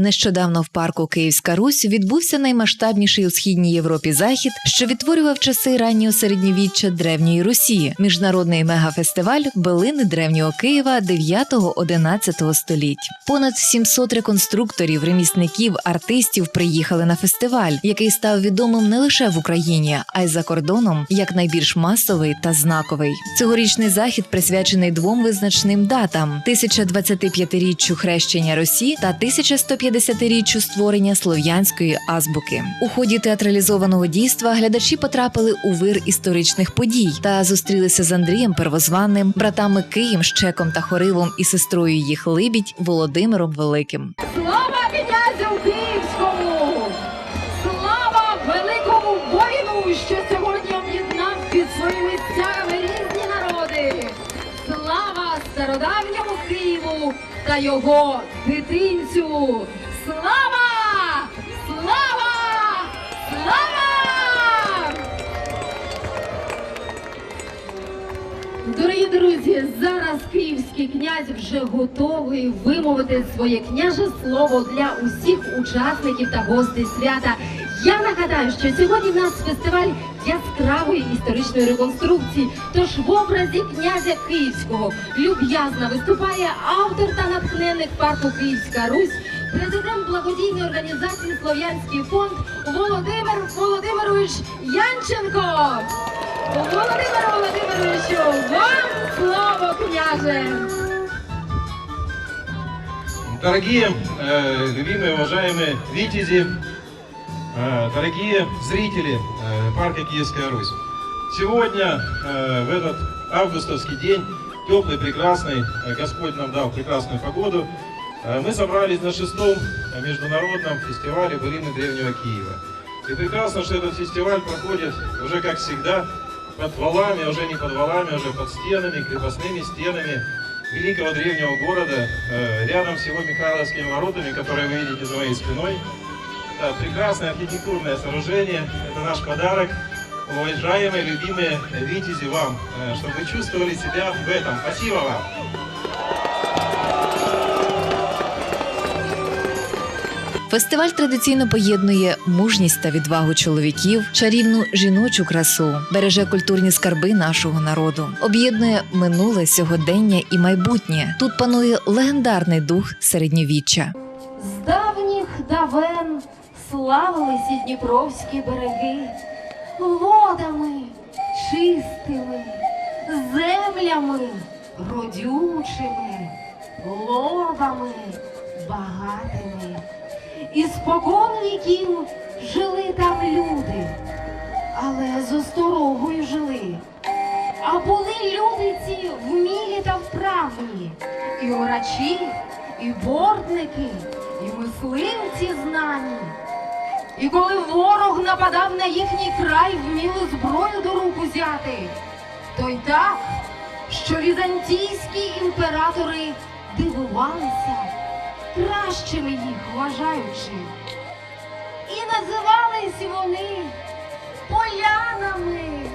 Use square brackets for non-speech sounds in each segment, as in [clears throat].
Нещодавно в парку Київська Русь відбувся наймасштабніший у східній Європі захід, що відтворював часи раннього середньовіччя древньої Русі, міжнародний мегафестиваль Белини древнього Києва 9-11 століть. Понад 700 реконструкторів, ремісників, артистів приїхали на фестиваль, який став відомим не лише в Україні, а й за кордоном як найбільш масовий та знаковий. Цьогорічний захід присвячений двом визначним датам: 1025-річчю хрещення Русі та 1150-річчю створення слов'янської азбуки. У ході театралізованого дійства глядачі потрапили у вир історичних подій та зустрілися з Андрієм Первозванним, братами Києм, Щеком та Хоривом і сестрою їх Либідь Володимиром Великим. Слава князю Київському! Слава великому воїну, що сьогодні об'єднав під своїми стягами різні народи! Слава стародавньому Києву та його дитинцю! Слава! Слава! Слава! Дорогі друзі, зараз київський князь вже готовий вимовити своє княже слово для усіх учасників та гостей свята. Я нагадаю, що сьогодні в нас фестиваль яскравої історичної реконструкції. Тож в образі князя Київського люб'язно виступає автор та натхненник парку Київська Русь, президент благодійної організації Слов'янський фонд Володимир Володимирович Янченко. Володимир Володимировичу, вам слово, княже! Дорогие, э, любимые, уважаемые витязи, э, дорогие зрители э, парка Киевская Русь. Сегодня, э, в этот августовский день, теплый, прекрасный, э, Господь нам дал прекрасную погоду, э, мы собрались на шестом э, международном фестивале былины Древнего Киева. И прекрасно, что этот фестиваль проходит уже, как всегда, под валами, уже не под валами, уже под стенами, крепостными стенами великого древнего города, э, рядом с его Михайловскими воротами, которые вы видите за моей спиной. Это прекрасное архитектурное сооружение, это наш подарок, уважаемые, любимые витязи вам, э, чтобы вы чувствовали себя в этом. Спасибо вам! Фестиваль традиційно поєднує мужність та відвагу чоловіків, чарівну жіночу красу, береже культурні скарби нашого народу, об'єднує минуле, сьогодення і майбутнє. Тут панує легендарний дух середньовіччя. З давніх давен славилися Дніпровські береги водами чистими, землями родючими, ловами багатими. І спокон віків жили там люди, але з осторогою жили. А були люди ці вмілі та вправні, і орачі, і бортники, і мисливці знані. І коли ворог нападав на їхній край, вміли зброю до рук узяти, то й так, що візантійські імператори дивувалися, кращими їх вважаючи. І називались вони полянами.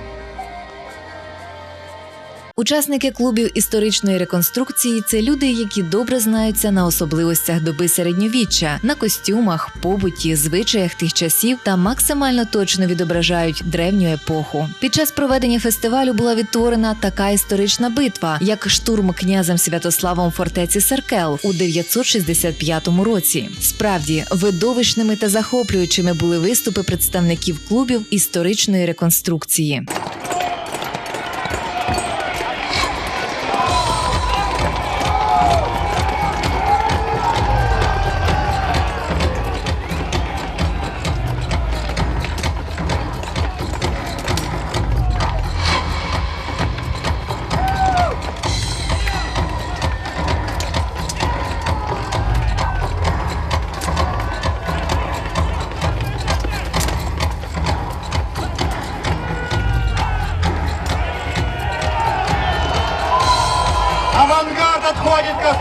Учасники клубів історичної реконструкції це люди, які добре знаються на особливостях доби середньовіччя, на костюмах, побуті, звичаях тих часів та максимально точно відображають древню епоху. Під час проведення фестивалю була відтворена така історична битва, як штурм князем Святославом фортеці Серкел у 965 році. Справді видовищними та захоплюючими були виступи представників клубів історичної реконструкції.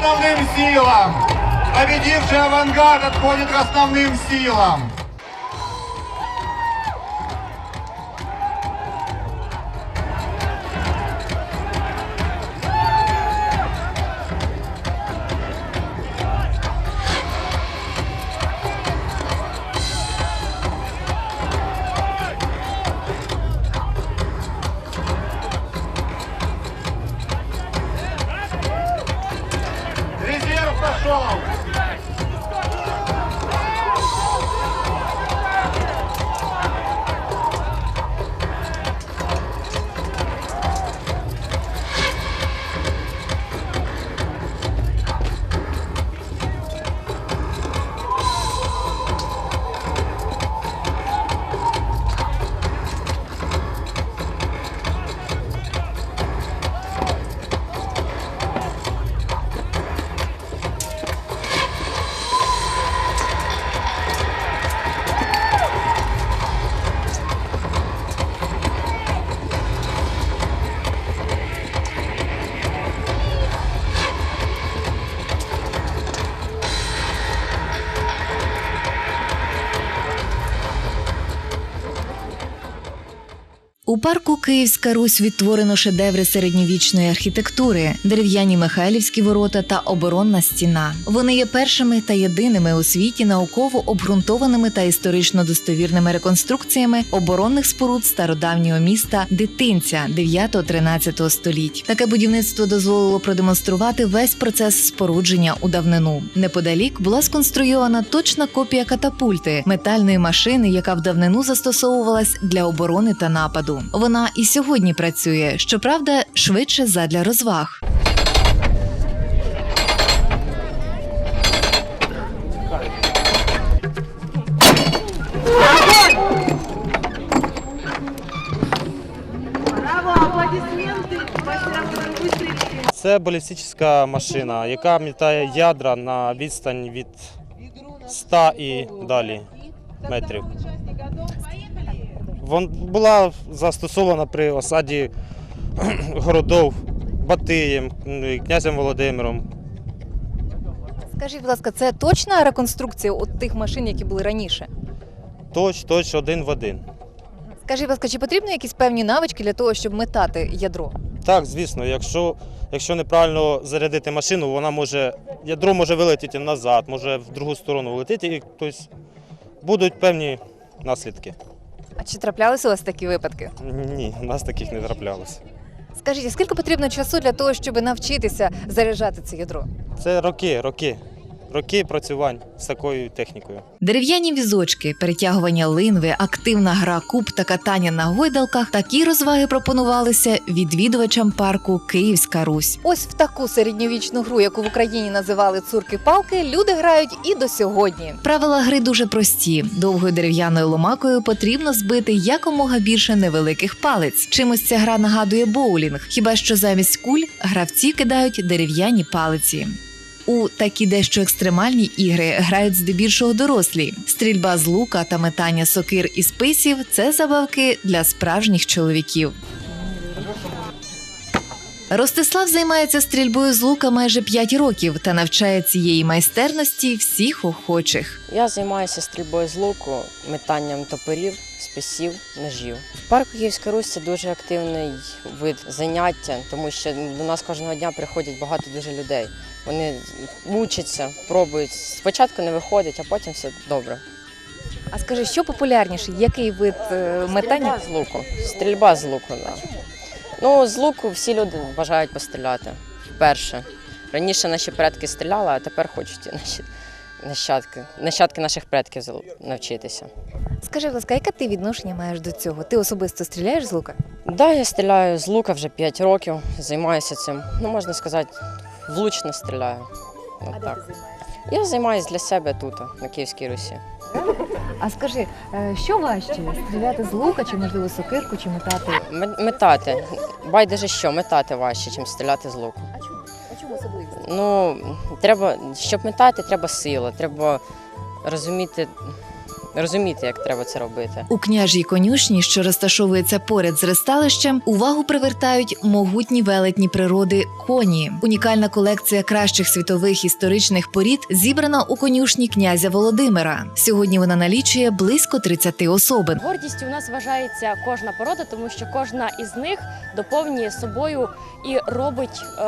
Основным силам. Победивший авангард отходит к основным силам. У парку Київська Русь відтворено шедеври середньовічної архітектури, дерев'яні Михайлівські ворота та оборонна стіна. Вони є першими та єдиними у світі науково обґрунтованими та історично достовірними реконструкціями оборонних споруд стародавнього міста Дитинця 9-13 століть. Таке будівництво дозволило продемонструвати весь процес спорудження у давнину. Неподалік була сконструйована точна копія катапульти метальної машини, яка в давнину застосовувалась для оборони та нападу. Вона і сьогодні працює, щоправда, швидше задля розваг. Браво, аплодисменты. Мастерам, которые быстрее. Це балістична машина, яка мітає ядра на відстань від 100 і далі метрів. Вона була застосована при осаді [clears throat] городов Батиєм, князем Володимиром. Скажіть, будь ласка, це точна реконструкція от тих машин, які були раніше? Точ, точ один в один. Скажіть, будь ласка, чи потрібні якісь певні навички для того, щоб метати ядро? Так, звісно, якщо, якщо неправильно зарядити машину, вона може, ядро може вилетіти назад, може в другу сторону вилетіти, і тобто, будуть певні наслідки. А чи траплялися у вас такі випадки? Ні, у нас таких не траплялося. Скажіть, а скільки потрібно часу для того, щоб навчитися заряджати це ядро? Це роки, роки, роки працювань з такою технікою. Дерев'яні візочки, перетягування линви, активна гра куб та катання на гойдалках. Такі розваги пропонувалися відвідувачам парку Київська Русь. Ось в таку середньовічну гру, яку в Україні називали цурки-палки, люди грають і до сьогодні. Правила гри дуже прості. Довгою дерев'яною ломакою потрібно збити якомога більше невеликих палець. Чимось ця гра нагадує боулінг, хіба що замість куль гравці кидають дерев'яні палиці. У такі дещо екстремальні ігри грають здебільшого дорослі. Стрільба з лука та метання сокир і списів це забавки для справжніх чоловіків. Ростислав займається стрільбою з лука майже 5 років та навчає цієї майстерності всіх охочих. Я займаюся стрільбою з луку, метанням топорів, списів, ножів. В парку Київська Русь це дуже активний вид заняття, тому що до нас кожного дня приходять багато дуже людей. Вони мучаться, пробують. Спочатку не виходить, а потім все добре. А скажи, що популярніше? Який вид е, метання? Стрільба з луку. Стрільба з луку, так. Да. Ну, з луку всі люди бажають постріляти вперше. Раніше наші предки стріляли, а тепер хочуть [laughs] наші нащадки, нащадки наших предків навчитися. Скажи, будь ласка, яке ти відношення маєш до цього? Ти особисто стріляєш з лука? Да, я стріляю з лука вже 5 років, займаюся цим. Ну, можна сказати, влучно стріляю. От так. Я займаюся для себе тут, на Київській Русі. А скажи, е, що важче стріляти з лука, чи можливо сокирку, чи метати? М- Метати. Байдуже що, метати важче, ніж стріляти з луку. А чому? А чому особливість? Ну, треба, щоб метати, треба сила, треба розуміти, розуміти, як треба це робити. У княжій конюшні, що розташовується поряд з ресталищем, увагу привертають могутні велетні природи коні. Унікальна колекція кращих світових історичних порід зібрана у конюшні князя Володимира. Сьогодні вона налічує близько 30 особин. Гордістю у нас вважається кожна порода, тому що кожна із них доповнює собою і робить е,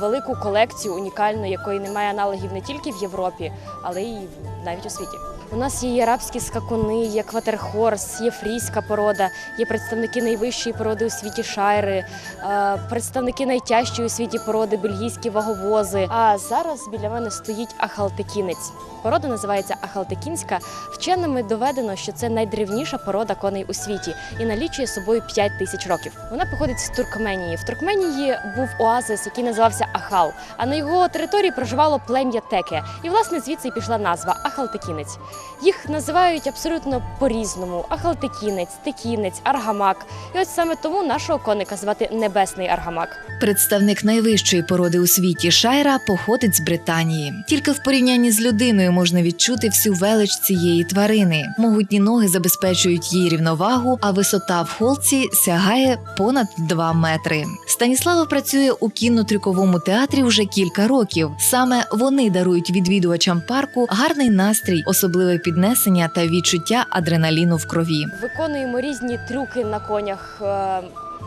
велику колекцію унікальну, якої немає аналогів не тільки в Європі, але й навіть у світі. У нас є арабські скакуни, є кватерхорс, є фрійська порода, є представники найвищої породи у світі шайри, е, представники найтяжчої у світі породи бельгійські ваговози. А зараз біля мене стоїть ахалтекінець. Порода називається ахалтекінська. Вченими доведено, що це найдревніша порода коней у світі і налічує собою 5 тисяч років. Вона походить з Туркменії. В Туркменії був оазис, який називався Ахал. А на його території проживало плем'я Теке. І власне звідси і пішла назва Ахалтекінець. Їх називають абсолютно по-різному: Ахалтекінець, Текінець, Аргамак. І ось саме тому нашого коника звати Небесний Аргамак. Представник найвищої породи у світі шайра походить з Британії. Тільки в порівнянні з людиною можна відчути всю велич цієї тварини. Могутні ноги забезпечують їй рівновагу, а висота в холці сягає понад 2 метри. Станіслава працює у кінно-трюковому театрі вже кілька років. Саме вони дарують відвідувачам парку гарний настрій, особливе піднесення піднесення та відчуття адреналіну в крові. Виконуємо різні трюки на конях. е,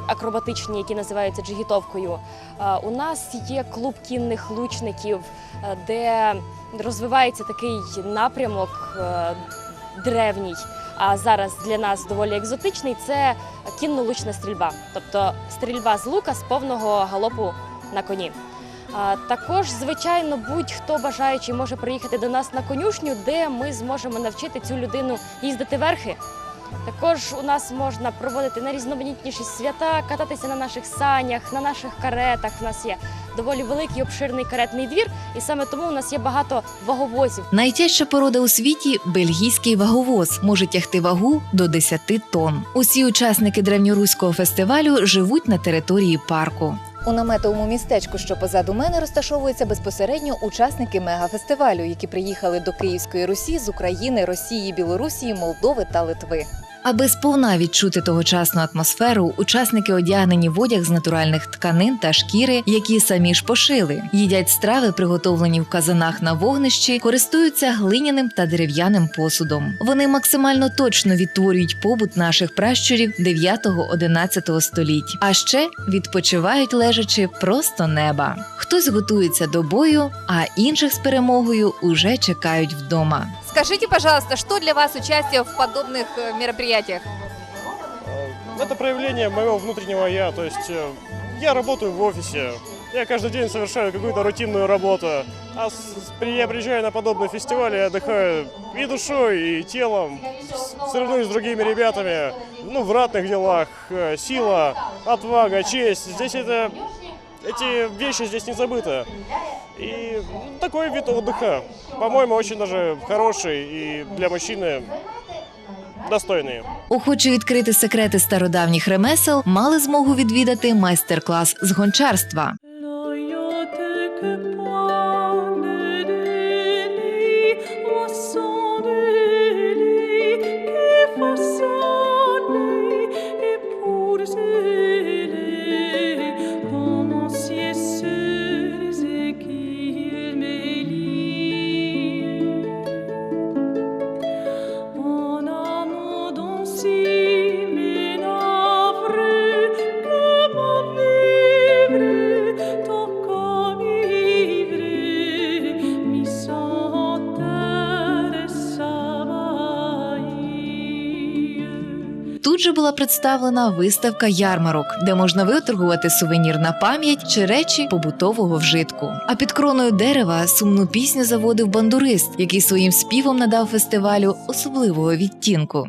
Акробатичні, які називаються джигітовкою. Е, У нас є клуб кінних лучників, е, де розвивається такий напрямок древній. А зараз для нас доволі екзотичний це кінно-лучна стрільба, тобто стрільба з лука з повного галопу на коні. Також, звичайно, будь-хто бажаючий може приїхати до нас на конюшню, де ми зможемо навчити цю людину їздити верхи. Також у нас можна проводити найрізноманітніші свята, кататися на наших санях, на наших каретах. У нас є доволі великий обширний каретний двір, і саме тому у нас є багато ваговозів. Найтяжча порода у світі бельгійський ваговоз може тягти вагу до 10 тонн. Усі учасники древньоруського фестивалю живуть на території парку. У наметовому містечку, що позаду мене, розташовуються безпосередньо учасники мегафестивалю, які приїхали до Київської Русі з України, Росії, Білорусі, Молдови та Литви. Аби сповна відчути тогочасну атмосферу, учасники одягнені в одяг з натуральних тканин та шкіри, які самі ж пошили, їдять страви, приготовлені в казанах на вогнищі, користуються глиняним та дерев'яним посудом. Вони максимально точно відтворюють побут наших пращурів 9-11 століть, а ще відпочивають лежачи просто неба. Хтось готується до бою, а інших з перемогою уже чекають вдома. Скажите, пожалуйста, что для вас участие в подобных э, мероприятиях? Э, Это проявление моего внутреннего я. То есть э, я работаю в офисе, я каждый день совершаю какую-то рутинную работу. А я приезжаю на подобный фестиваль, я отдыхаю и душой, и телом. Соревнуюсь с другими ребятами, ну, в ратных делах. Сила, отвага, честь. Здесь это... Эти вещи здесь не забыты. И ну, такой вид отдыха, по-моему, очень даже хороший и для мужчины достойный. Охочі відкрити секрети стародавніх ремесел мали змогу відвідати майстер-клас з гончарства. Же була представлена виставка ярмарок, де можна виторгувати сувенір на пам'ять чи речі побутового вжитку. А під кроною дерева сумну пісню заводив бандурист, який своїм співом надав фестивалю особливого відтінку.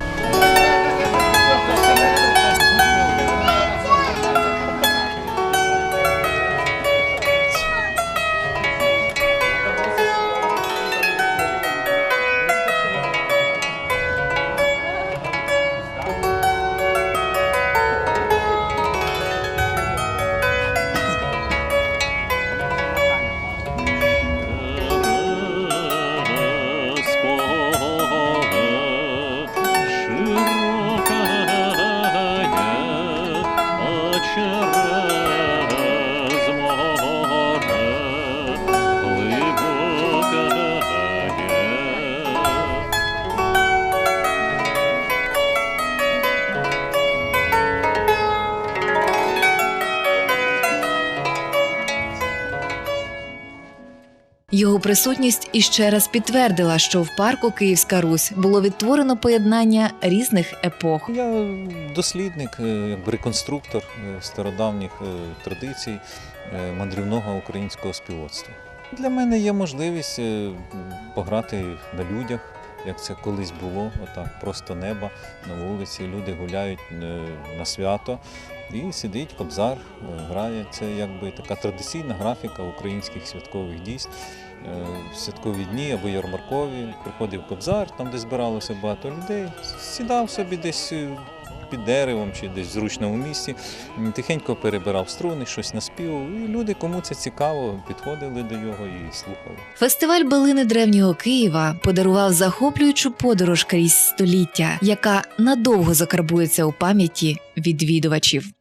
Його присутність іще раз підтвердила, що в парку Київська Русь було відтворено поєднання різних епох. Я дослідник, е, реконструктор е, стародавніх е, традицій мандрівного українського співоцтва. Для мене є можливість пограти на людях, як це колись було, отак, просто неба на вулиці, люди гуляють на свято. І сидить кобзар, грає. Це якби така традиційна графіка українських святкових дійств. Е, святкові дні або ярмаркові приходив кобзар, там де збиралося багато людей, сідав собі десь е, під деревом чи десь в зручному місці, тихенько перебирав струни, щось наспівав. І люди, кому це цікаво, підходили до нього і слухали. Фестиваль Билини древнього Києва подарував захоплюючу подорож крізь століття, яка надовго закарбується у пам'яті відвідувачів.